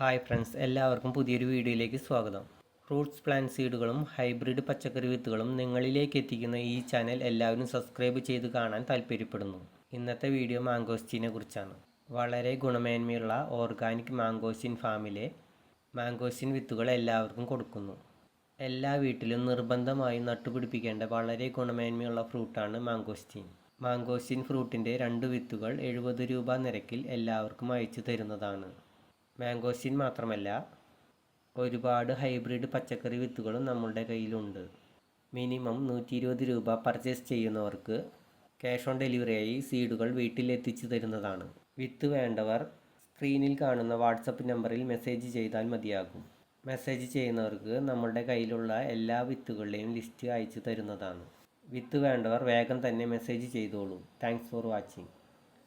Hi friends എല്ലാവർക്കും പുതിയൊരു വീഡിയോയിലേക്ക് സ്വാഗതം. റൂട്ട്സ് പ്ലാന്റ് സീഡുകളും ഹൈബ്രിഡ് പച്ചക്കറി വിത്തുകളും നിങ്ങളിലേക്ക് എത്തിക്കുന്ന ഈ ചാനൽ എല്ലാവരും സബ്സ്ക്രൈബ് ചെയ്ത് കാണാൻ താല്പര്യപ്പെടുന്നു. ഇന്നത്തെ വീഡിയോ മാങ്കോസ്റ്റീനെ കുറിച്ചാണ്. വളരെ ഗുണമേന്മയുള്ള ഓർഗാനിക് മാങ്കോസ്റ്റിൻ ഫാമിലെ മാങ്കോസ്റ്റിൻ വിത്തുകൾ എല്ലാവർക്കും കൊടുക്കുന്നു. എല്ലാ വീട്ടിലും നിർബന്ധമായും നട്ടുപിടിപ്പിക്കേണ്ട വളരെ ഗുണമേന്മയുള്ള ഫ്രൂട്ടാണ് മാങ്കോസ്റ്റീൻ മാങ്കോസ്റ്റിൻ ഫ്രൂട്ടിന്റെ രണ്ട് വിത്തുകൾ എഴുപത് രൂപ നിരക്കിൽ എല്ലാവർക്കും അയച്ചു തരുന്നതാണ്. മാംഗോസ്റ്റീൻ മാത്രമല്ല ഒരുപാട് ഹൈബ്രിഡ് പച്ചക്കറി വിത്തുകളും നമ്മളുടെ കയ്യിലുണ്ട്. മിനിമം നൂറ്റി ഇരുപത് രൂപ പർച്ചേസ് ചെയ്യുന്നവർക്ക് ക്യാഷ് ഓൺ ഡെലിവറിയായി സീഡുകൾ വീട്ടിൽ എത്തിച്ചു തരുന്നതാണ്. വിത്ത് വേണ്ടവർ സ്ക്രീനിൽ കാണുന്ന വാട്സപ്പ് നമ്പറിൽ മെസ്സേജ് ചെയ്താൽ മതിയാകും. മെസ്സേജ് ചെയ്യുന്നവർക്ക് നമ്മളുടെ കയ്യിലുള്ള എല്ലാ വിത്തുകളുടെയും ലിസ്റ്റ് അയച്ചു തരുന്നതാണ്. വിത്ത് വേണ്ടവർ വേഗം തന്നെ മെസ്സേജ് ചെയ്തോളൂ. Thanks for watching